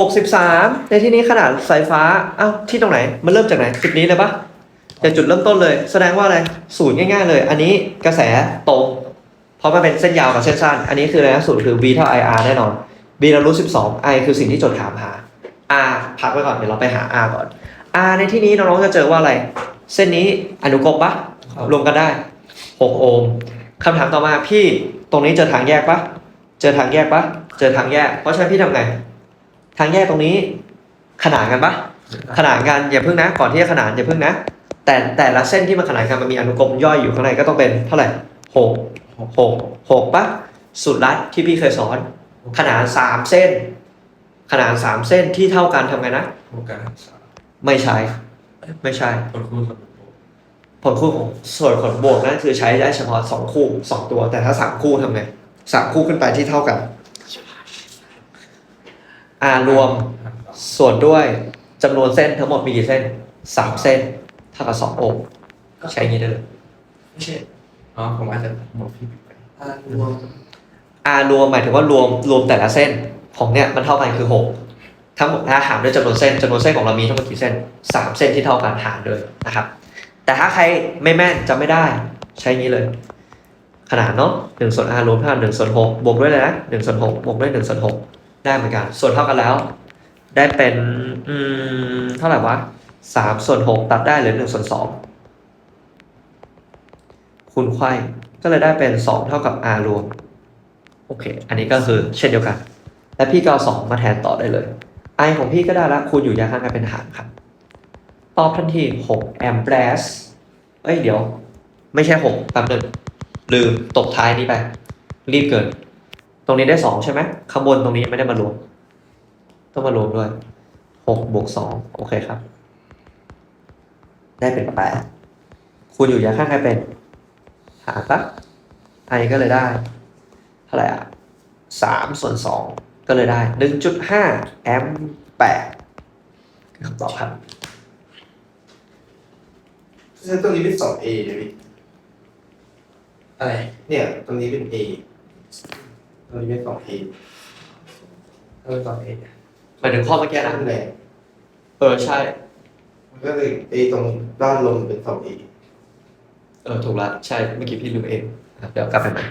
63 ในที่นี้ขนาดสายฟ้าอ้าวที่ตรงไหน มันเริ่มจากไหนจุดนี้เลยปะจากจุดเริ่มต้นเลย แสดงว่าอะไรศูนย์ง่าย ๆ เลย อันนี้กระแสตรง เพราะมันเป็นเส้นยาวกับเส้นสั้น อันนี้คืออะไรนะศูนย์คือ v เท่า ir แน่นอน v เรารู้12 i คือสิ่งที่โจทย์ถามหา r พักไว้ก่อนเดี๋ยวเราไปหา r ก่อน r ในที่นี้น้องๆจะเจอว่าอะไร เส้นนี้อนุกรมปะรวมกันได้ 6 โอห์มคำถามต่อมาพี่ตรงนี้เจอทางแยกปะเจอทางแยกปะเจอทางแยก เพราะฉะนั้นพี่ทำไง ทางแยกตรงนี้ ขนานกันปะขนานกันอย่าเพิ่งนะ ก่อนที่จะขนานอย่าเพิ่งนะ แต่แต่ละเส้นที่มันขนานกันมันมีอนุกรมย่อยอยู่ข้างในก็ต้องเป็นเท่าไหร่หกหกหกปะสุดรัดที่พี่เคยสอน ขนานสามเส้น ขนานสามเส้นที่เท่ากันทำไงนะโอกาสสามไม่ใช่ ไม่ใช่คนคู่กับผลคู่ของส่วนผลบวกนั่นคือใช้ได้เฉพาะสองคู่สองตัว แต่ถ้าสามคู่ทำไงสามคู่ขึ้นไปที่เท่ากัน R รวมส่วนด้วยจำนวนเส้นทั้งหมดมีกี่เส้นสามเส้นเท่ากับสองโอห์มใช้อย่างนี้ได้เลยไม่ใช่อ๋อผมอาจจะบอกพี่ผิดไปอ่ารวม R รวมหมายถึงว่ารวมรวมแต่ละเส้นของเนี่ยมันเท่ากันคือหกทั้งหมดถ้าหารด้วยจำนวนเส้นจำนวนเส้นของเรามีทั้งหมดกี่เส้นสามเส้นที่เท่ากันหารเลยนะครับ แต่ถ้าใครไม่แม่นจำไม่ได้ใช้อย่างนี้เลย ขนาดเนาะหนึ่งส่วน r รวมเท่าหนึ่งส่วนหกบวกด้วยเลยนะหนึ่งส่วนหกบวกด้วยหนึ่งส่วนหก ได้เหมือนกัน ส่วนเท่ากันแล้ว ได้เป็นอืมเท่าไหร่วะสามส่วนหกตัดได้เหลือหนึ่งส่วนสองคูณไขว้ก็เลยได้เป็นสองเท่ากับ r รวม โอเค อันนี้ก็คือเช่นเดียวกัน และพี่ก็เอาสองมาแทนต่อได้เลย i ของพี่ก็ได้ละคูณอยู่ยาข้างกันเป็นหารครับ ตอบทันที6แอมป์แรสเอ้ยเดี๋ยว ไม่ใช่6แป๊บหนึงลืมตกท้ายนี้ไป รีบเกิน ตรงนี้ได้2ใช่ไหมข้างบนตรงนี้ไม่ได้มารวม ต้องมารวมด้วย6บวก2โอเคครับ ได้เป็น8คูณอยู่ยาข้างกันเป็น หารปะ i ก็เลยได้ เท่าไหร่อะ3ส่วน2ก็เลยได้1.5แอมป์8คือคำตอบครับเส้ตรงนี้เป็นสองเอเลยพี่อะไรเนี่ย ตรงนี้เป็นเอ ตรงนี้เป็นสองเอเออตอนเองหมายถึงข้อเมื่อกี้นะนั่นแหละเออใช่ มันก็เลยเอตรงด้านลมเป็นสองเอ เออถูกละใช่เมื่อกี้พี่ลืมเองนะครับเดี๋ยวกลับไปใหม่